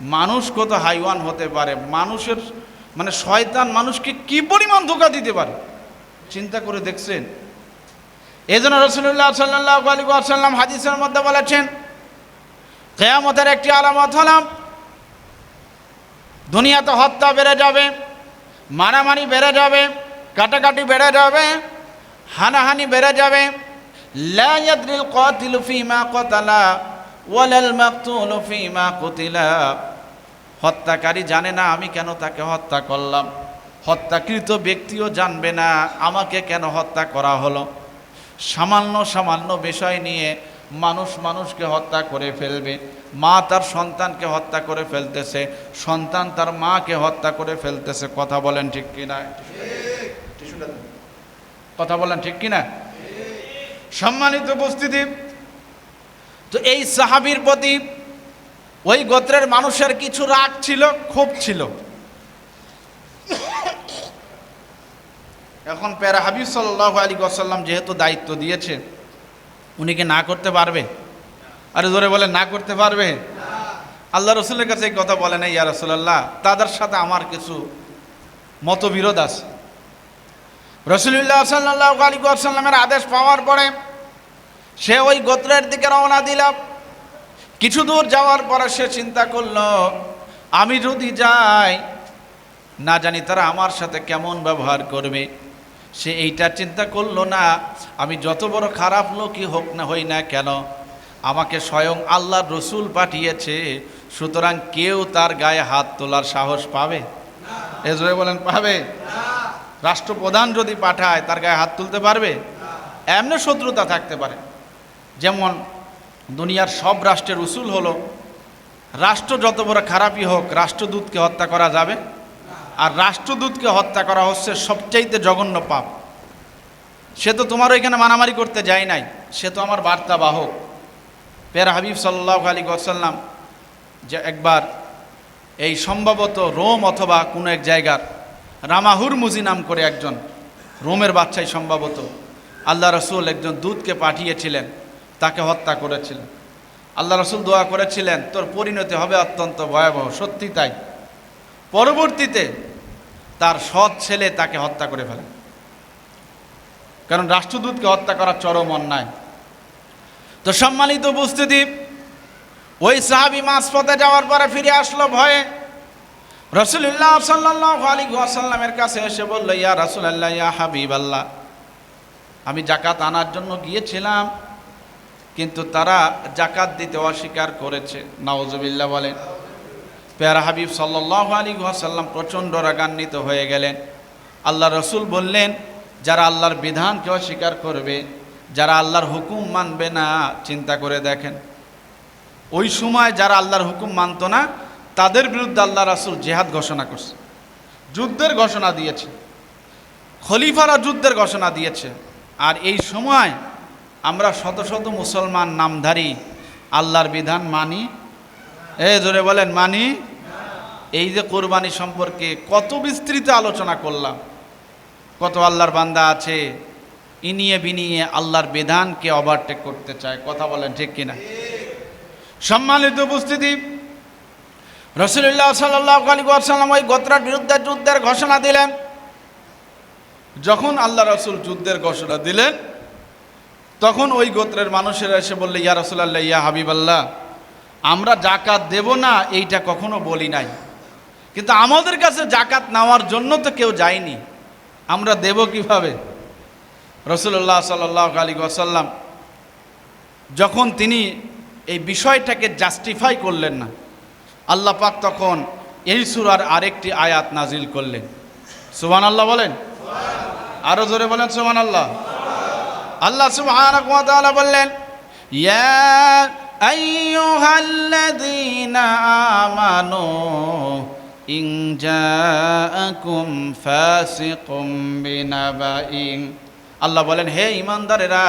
মানুষ কত হাইওয়ান হতে পারে? মানুষের মানে শয়তান মানুষকে কি পরিমাণ ধোকা দিতে পারে? চিন্তা করে দেখছেন। এই জন্য রসুল্লাহ সাল্লাহ আলী আসাল্লাম হাদিসের মধ্যে বলেছেন, কেয়ামতের একটি আলামত হলাম, দুনিয়াতে হত্যা বেড়ে যাবে, মারামারি বেড়ে যাবে, কাটাকাটি বেড়ে যাবে, হানাহানি বেড়ে যাবে। লা ইয়াদরিল কাতিলু, ওয়ালাল মাকতুলু ফীমা কুতিলা। হত্যাকারী জানে না, আমি কেন তাকে হত্যা করলাম? হত্যাকৃত ব্যক্তিও জানবে না, আমাকে কেন হত্যা করা হলো? সামান্য সামান্য বিষয় নিয়ে মানুষ মানুষকে হত্যা করে ফেলবে। মা তার সন্তানকে হত্যা করে ফেলতেছে, সন্তান তার মাকে হত্যা করে ফেলতেছে। কথা বলেন ঠিক কিনা। কথা বলেন ঠিক কিনা? সম্মানিত উপস্থিতি, তো এই সাহাবির প্রতি ওই গোত্রের মানুষের কিছু রাগ ছিল, ক্ষোভ ছিল। এখন প্যারা হাবিব সাল্লাহ আলী আসাল্লাম যেহেতু দায়িত্ব দিয়েছে, উনি কি না করতে পারবে? আরে জোরে বলে না করতে পারবে? আল্লাহ রসুলের কাছে এই কথা বলে না ইয়া রসুল্লাহ তাদের সাথে আমার কিছু মতবিরোধ আছে। রসুল্লাহ সাল্লাহ আলী আসাল্লামের আদেশ পাওয়ার পরে সে ওই গোত্রের দিকে রওনা দিলাম কিছু দূর যাওয়ার পরে সে চিন্তা করল, আমি যদি যাই, না জানি তারা আমার সাথে কেমন ব্যবহার করবে। সে এইটা চিন্তা করল, না, আমি যত বড় খারাপ লোকই হোক না হই না কেন, আমাকে স্বয়ং আল্লাহ রসুল পাঠিয়েছে, সুতরাং কেউ তার গায়ে হাত তোলার সাহস পাবে? এজরে বলেন, পাবে? রাষ্ট্রপ্রধান যদি পাঠায়, তার গায়ে হাত তুলতে পারবে? এমনি শত্রুতা থাকতে পারে। যেমন দুনিয়ার সব রাষ্ট্রের উসুল হলো, রাষ্ট্র যত বড় খারাপই হোক, রাষ্ট্রদূতকে হত্যা করা যাবে। আর রাষ্ট্রদূতকে হত্যা করা হচ্ছে সবচাইতে জঘন্য পাপ। সে তো তোমার ওইখানে মারামারি করতে যায় নাই, সে তো আমার বার্তা বাহক পের হাবিব সাল্লাহ আলী গসাল্লাম যে একবার এই সম্ভবত রোম অথবা কোনো এক জায়গার রামাহুর মুজি নাম করে একজন রোমের বাচ্চাই সম্ভবত আল্লাহ রসুল একজন দূতকে পাঠিয়েছিলেন। তাকে হত্যা করেছিলেন। আল্লাহ রসুল দোয়া করেছিলেন, তোর পরিণতি হবে অত্যন্ত ভয়াবহ, সত্যি তাই। পরবর্তীতে তার সৎ ছেলে তাকে হত্যা করে ফেলে। কারণ রাষ্ট্রদূতকে হত্যা করার চরম অন্যায়। তো সম্মানিত উপস্থিতি, ওই সাহাবি মাঝপথে যাওয়ার পরে ফিরে আসলো ভয়ে। রসুল্লাহ সাল্লাহ আলী আসাল্লামের কাছে এসে বলল, ইয়া রসুল্লাহ ইয়া হাবিব আল্লাহ আমি জাকাত আনার জন্য গিয়েছিলাম কিন্তু তারা জাকাত দিতে অস্বীকার করেছে। নওয়াজবিল্লা বলেন, পেয়ারা হাবিব সাল্লাহ আলী সাল্লাম প্রচণ্ড রাগান্বিত হয়ে গেলেন। আল্লাহ রসুল বললেন, যারা আল্লাহর বিধানকে অস্বীকার করবে, যারা আল্লাহর হুকুম মানবে না, চিন্তা করে দেখেন। ওই সময় যারা আল্লাহর হুকুম মানতো না, তাদের বিরুদ্ধে আল্লাহ রাসুল জেহাদ ঘোষণা করছে। যুদ্ধের ঘোষণা দিয়েছে। খলিফারা যুদ্ধের ঘোষণা দিয়েছে। আর এই সময় আমরা শত শত মুসলমান নামধারী, আল্লাহর বিধান মানি। এ, জোরে বলেন, মানি। এই যে কোরবানি সম্পর্কে কত বিস্তৃত আলোচনা করলাম। কত আল্লাহর বান্দা আছে, ইনিয়ে বিনিয়ে আল্লাহর বিধানকে ওভারটেক করতে চায়। কথা বলেন ঠিক কিনা? সম্মানিত উপস্থিতি রসুল্লাহ সাল্লাহ ওই গোত্রার বিরুদ্ধে যুদ্ধের ঘোষণা দিলেন। যখন আল্লাহ রসুল যুদ্ধের ঘোষণা দিলেন তখন ওই গোত্রের মানুষেরা এসে বললে, ইয়া রসুল্লাহ ইয়া হাবিবাল্লাহ, আমরা জাকাত দেব না, এইটা কখনো বলি নাই। কিন্তু আমাদের কাছে জাকাত নেওয়ার জন্য তো কেউ যায়নি। আমরা দেব কীভাবে? রসুল্লাহ সাল্লাহ আলী ওসাল্লাম যখন তিনি এই বিষয়টাকে জাস্টিফাই করলেন না, আল্লাহ পাক তখন এই সুরার আরেকটি আয়াত নাজিল করলেন। সুবান আল্লাহ বলেন? আরও জোরে বলেন সুবান আল্লাহ আল্লাহ সুবহানাহু ওয়া তাআলা বললেন, ইয়া আইয়ুহাল্লাযীনা আমানু, ইন জাআকুম ফাসিকুম বিনাবাইন। আল্লাহ বলেন, হে ইমানদারেরা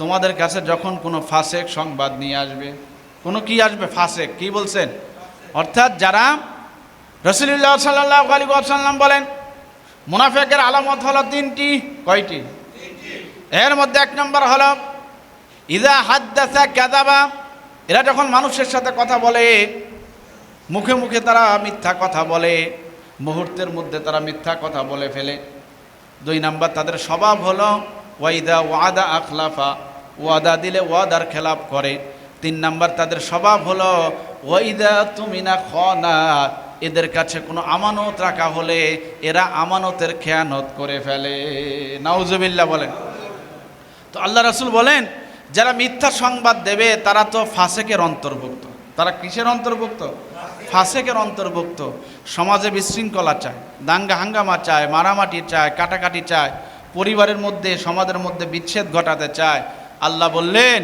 তোমাদের কাছে যখন কোনো ফাসেক সংবাদ নিয়ে আসবে, কোনো কি আসবে? ফাসেক, কি বলছেন? অর্থাৎ যারা রসুল্লাহ সাল্লাহ আলী সাল্লাম বলেন, মুনাফেকের আলামত হলো তিনটি, কয়টি? এর মধ্যে এক নম্বর হলো, ইদা হাদ্দাসা কাদাবা এরা যখন মানুষের সাথে কথা বলে, মুখে মুখে তারা মিথ্যা কথা বলে, মুহূর্তের মধ্যে তারা মিথ্যা কথা বলে ফেলে। দুই নাম্বার, তাদের স্বভাব হলো, ওয়াইদা ওয়াদা আখলাফা। ওয়াদা দিলে ওয়াদার খেলাপ করে। তিন নাম্বার, তাদের স্বভাব হলো, ওয়াইদা তুমি না খনা। এদের কাছে কোনো আমানত রাখা হলে এরা আমানতের খেয়ানত করে ফেলে। নাউজুবিল্লাহ বলেন। তো আল্লাহ রাসুল বলেন, যারা মিথ্যা সংবাদ দেবে, তারা তো ফাঁসেকের অন্তর্ভুক্ত। তারা কিসের অন্তর্ভুক্ত? ফাঁসেকের অন্তর্ভুক্ত। সমাজে বিশৃঙ্খলা চায়, দাঙ্গা হাঙ্গামা চায়, মারামাটি চায়, কাটাকাটি চায়, পরিবারের মধ্যে, সমাজের মধ্যে বিচ্ছেদ ঘটাতে চায়। আল্লাহ বললেন,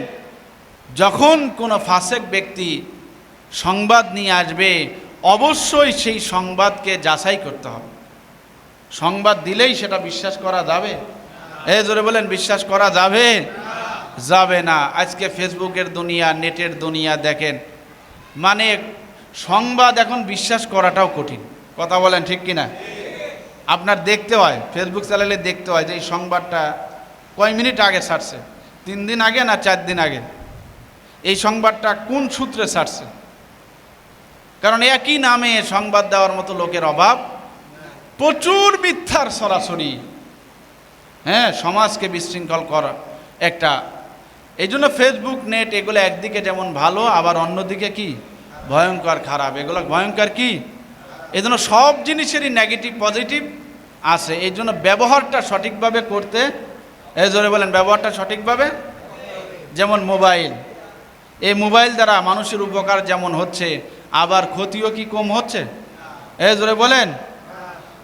যখন কোনো ফাঁসেক ব্যক্তি সংবাদ নিয়ে আসবে, অবশ্যই সেই সংবাদকে যাচাই করতে হবে। সংবাদ দিলেই সেটা বিশ্বাস করা যাবে। এ জোরে বলেন, বিশ্বাস করা যাবে? যাবে না। আজকে ফেসবুকের দুনিয়া, নেটের দুনিয়া দেখেন মানে সংবাদ এখন বিশ্বাস করাটাও কঠিন। কথা বলেন ঠিক কিনা? আপনার দেখতে হয়, ফেসবুক চালালে দেখতে হয় যে এই সংবাদটা কয় মিনিট আগে ছাড়ছে? তিন দিন আগে না চার দিন আগে? এই সংবাদটা কোন সূত্রে ছাড়ছে? কারণ একই নামে সংবাদ দেওয়ার মতো লোকের অভাব? প্রচুর মিথ্যার সরাসরি। হ্যাঁ সমাজকে বিশৃঙ্খল করা একটা। এই জন্য ফেসবুক নেট এগুলো একদিকে যেমন ভালো, আবার অন্যদিকে কি? ভয়ঙ্কর খারাপ। এগুলো ভয়ঙ্কর কি? এই জন্য সব জিনিসেরই নেগেটিভ পজিটিভ আছে। এই জন্য ব্যবহারটা সঠিকভাবে করতে, এই জোরে বলেন, ব্যবহারটা সঠিকভাবে? যেমন মোবাইল। এই মোবাইল দ্বারা মানুষের উপকার যেমন হচ্ছে, আবার ক্ষতিও কি কম হচ্ছে? এই জোরে বলেন।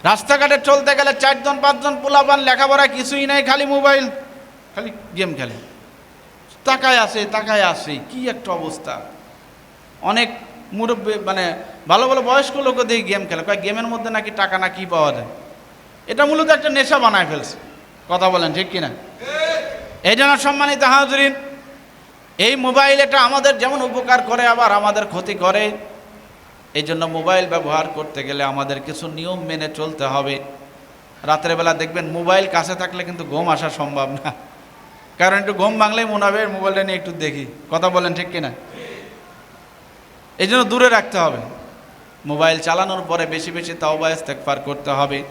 রাস্তাঘাটে চলতে গেলে চারজন, পাঁচজন পোলাপান লেখাপড়া কিছুই নাই, খালি মোবাইল, খালি গেম খেলে। তাকায় আসে তাকায় আসে, কি একটা অবস্থা। অনেক মুরব্বী মানে ভালো ভালো বয়স্ক লোকও দিয়ে গেম খেলে। কয়, গেমের মধ্যে নাকি টাকা না কি পাওয়া যায়? এটা মূলত একটা নেশা বানায় ফেলছে। কথা বলেন, ঠিক কিনা? এই জন্য সম্মানিত হাজরিন, এই মোবাইল এটা আমাদের যেমন উপকার করে, আবার আমাদের ক্ষতি করে। এই জন্য মোবাইল ব্যবহার করতে গেলে আমাদের কিছু নিয়ম মেনে চলতে হবে। রাতের বেলা দেখবেন মোবাইল কাছে থাকলে কিন্তু ঘুম আসা সম্ভব না। কারণ একটু ঘুম ভাঙলেই মনে হবে মোবাইলটা নিয়ে একটু দেখি। কথা বলেন ঠিক কিনা? এই জন্য দূরে রাখতে হবে। মোবাইল চালানোর পরে বেশি বেশি তাওবা ইস্তেকফার করতে হবে।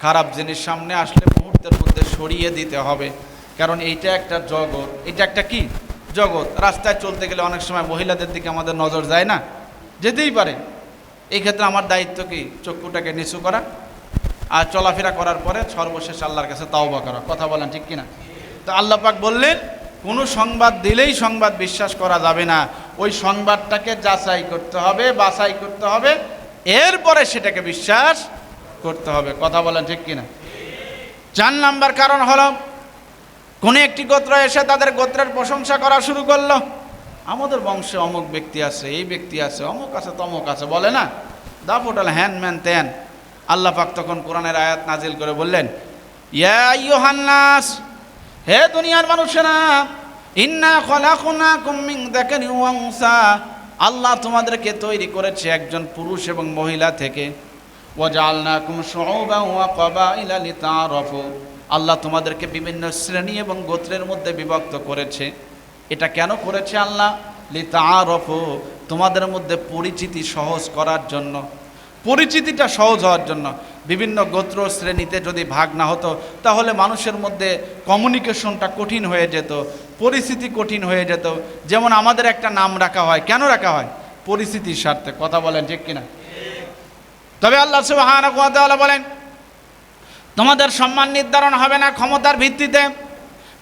খারাপ জিনিস সামনে আসলে মুহূর্তের মধ্যে সরিয়ে দিতে হবে। কারণ এইটা একটা জগৎ। এটা একটা কি? জগৎ। রাস্তায় চলতে গেলে অনেক সময় মহিলাদের দিকে আমাদের নজর যায় না? যেতেই পারে। এই ক্ষেত্রে আমার দায়িত্ব কি? চক্ষুটাকে নিচু করা আর চলাফেরা করার পরে সর্বশেষ আল্লাহর কাছে তাওবা করা। কথা বলেন ঠিক কিনা? তো আল্লাহ পাক বললেন, কোনো সংবাদ দিলেই সংবাদ বিশ্বাস করা যাবে না। ওই সংবাদটাকে যাচাই করতে হবে, বাছাই করতে হবে। এরপরে সেটাকে বিশ্বাস করতে হবে। কথা বলেন ঠিক কিনা? চার নাম্বার কারণ হলো, কোনো একটি গোত্র এসে তাদের গোত্রের প্রশংসা করা শুরু করল। আমাদের বংশে অমুক ব্যক্তি আছে, এই ব্যক্তি আছে, অমুক আছে, তমুক আছে, বলে না? দাপটাল হ্যান ম্যান ত্যান। আল্লাহ পাক তখন কোরআনের আয়াত নাজিল করে বললেন হে দুনিয়ার মানুষেরা, ইন্না যাকারিন ওয়া উনসা। আল্লাহ তোমাদেরকে তৈরি করেছে একজন পুরুষ এবং মহিলা থেকে। ওয়াজআলনাকুম শুউবান ওয়া আল্লাহ তোমাদেরকে বিভিন্ন শ্রেণি এবং গোত্রের মধ্যে বিভক্ত করেছে। এটা কেন করেছে আল্লাহ? লিতাআরাফু, তোমাদের মধ্যে পরিচিতি সহজ করার জন্য। পরিচিতিটা সহজ হওয়ার জন্য। বিভিন্ন গোত্র শ্রেণীতে যদি ভাগ না হতো, তাহলে মানুষের মধ্যে কমিউনিকেশনটা কঠিন হয়ে যেত, পরিস্থিতি কঠিন হয়ে যেত। যেমন আমাদের একটা নাম রাখা হয়। কেন রাখা হয়? পরিস্থিতির স্বার্থে। কথা বলেন, ঠিক কিনা? তবে আল্লাহ তাআলা বলেন, তোমাদের সম্মান নির্ধারণ হবে না ক্ষমতার ভিত্তিতে।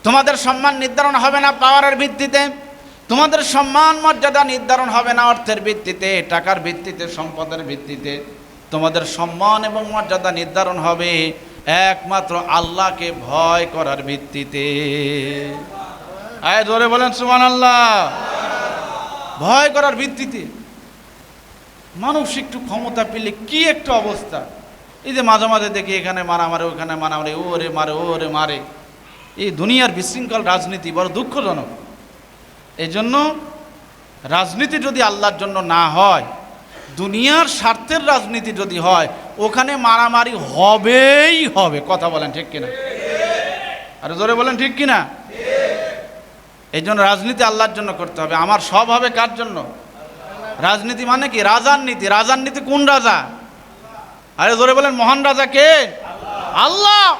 তোমাদের সম্মান নির্ধারণ হবে না পাওয়ারের ভিত্তিতে। তোমাদের সম্মান মর্যাদা নির্ধারণ হবে না অর্থের ভিত্তিতে, টাকার ভিত্তিতে, সম্পদের ভিত্তিতে। তোমাদের সম্মান এবং মর্যাদা নির্ধারণ হবে একমাত্র আল্লাহকে ভয় করার ভিত্তিতে। আয় ধরে বলেন সুমান আল্লাহ ভয় করার ভিত্তিতে। মানুষ একটু ক্ষমতা পেলে কি একটা অবস্থা। এই যে মাঝে মাঝে দেখি এখানে মারামারে, ওখানে মারামারে ও রে মারে ও রে মারে। এই দুনিয়ার বিশৃঙ্খল রাজনীতি বড় দুঃখজনক। এই জন্য রাজনীতি যদি আল্লাহর জন্য না হয়, দুনিয়ার স্বার্থের রাজনীতি যদি হয়, ওখানে মারামারি হবেই হবে। কথা বলেন ঠিক কিনা? আর জোরে বলেন ঠিক কিনা? এই জন্য রাজনীতি আল্লাহর জন্য করতে হবে। আমার সব হবে কার জন্য? রাজনীতি মানে কি? রাজার নীতি। রাজার নীতি কোন রাজা? আরে জোরে বলেন, মহান রাজা কে? আল্লাহ।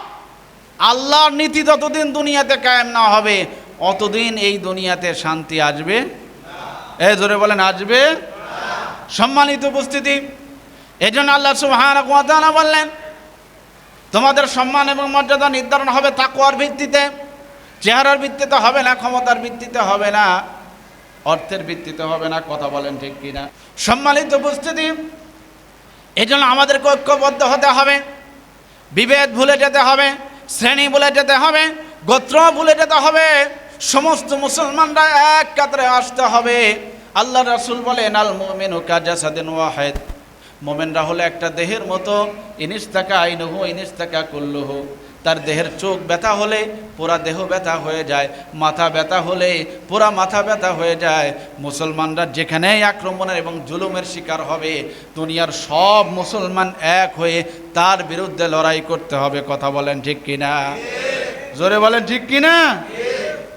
আল্লাহর নীতি যতদিন দুনিয়াতে কায়েম না হবে, অতদিন এই দুনিয়াতে শান্তি আসবে এ ধরে বলেন, আসবে সম্মানিত উপস্থিতি এই জন্য আল্লাহ ওয়া বললেন, তোমাদের সম্মান এবং মর্যাদা নির্ধারণ হবে তাকওয়ার ভিত্তিতে, চেহারার ভিত্তিতে হবে না, ক্ষমতার ভিত্তিতে হবে না, অর্থের ভিত্তিতে হবে না, কথা বলেন ঠিক কিনা। সম্মানিত উপস্থিতি এই জন্য আমাদেরকে ঐক্যবদ্ধ হতে হবে, বিভেদ ভুলে যেতে হবে শ্রেণি বলে যেতে হবে, গোত্র বলে যেতে হবে, সমস্ত মুসলমানরা এক কাতারে আসতে হবে। আল্লাহ রাসুল বলেন, আল কাজা কাজাসাদিন ওয়াহেদ। মোমেনরা হলো একটা দেহের মতো ইনিস থাকা আইনহু ইনিস থাকা কুল্লুহু। তার দেহের চোখ ব্যথা হলে পুরা দেহ ব্যথা হয়ে যায়, মাথা ব্যথা হলে পুরা মাথা ব্যথা হয়ে যায়। মুসলমানরা যেখানেই আক্রমণের এবং জুলুমের শিকার হবে, দুনিয়ার সব মুসলমান এক হয়ে তার বিরুদ্ধে লড়াই করতে হবে। কথা বলেন ঠিক কিনা? জোরে বলেন ঠিক কিনা?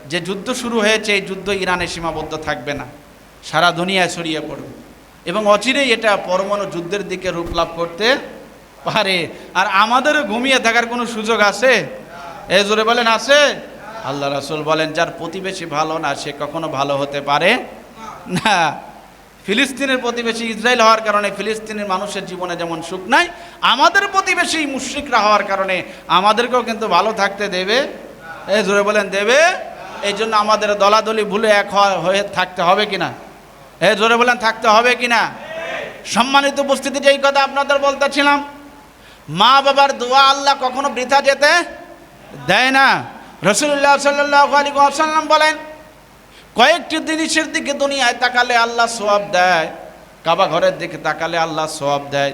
যে যুদ্ধ শুরু হয়েছে, এই যুদ্ধ ইরানে সীমাবদ্ধ থাকবে না। সারা দুনিয়ায় ছড়িয়ে পড়বে। এবং অচিরেই এটা পরমাণু যুদ্ধের দিকে রূপ লাভ করতে পারে আর আমাদেরও ঘুমিয়ে থাকার কোনো সুযোগ আছে? এ জোরে বলেন, আছে? আল্লাহ রাসুল বলেন, যার প্রতিবেশী ভালো না, সে কখনো ভালো হতে পারে না। ফিলিস্তিনের প্রতিবেশী ইসরায়েল হওয়ার কারণে ফিলিস্তিনের মানুষের জীবনে যেমন সুখ নাই, আমাদের প্রতিবেশী মুশ্রিকরা হওয়ার কারণে আমাদেরকেও কিন্তু ভালো থাকতে দেবে। এ জোরে বলেন, দেবে? এই জন্য আমাদের দলাদলি ভুলে এক হয়ে থাকতে হবে কিনা? এ জোরে বলেন, থাকতে হবে কিনা? সম্মানিত উপস্থিতি যেই কথা আপনাদের বলতেছিলাম। মা বাবার দোয়া আল্লাহ কখনো বৃথা যেতে দেয় না। রসুল্লাহ সাল্লাহ আলী আসাল্লাম বলেন, কয়েকটি জিনিসের দিকে দুনিয়ায় তাকালে আল্লাহ সোয়াব দেয়, কাবা ঘরের দিকে তাকালে আল্লাহ সোয়াব দেয়।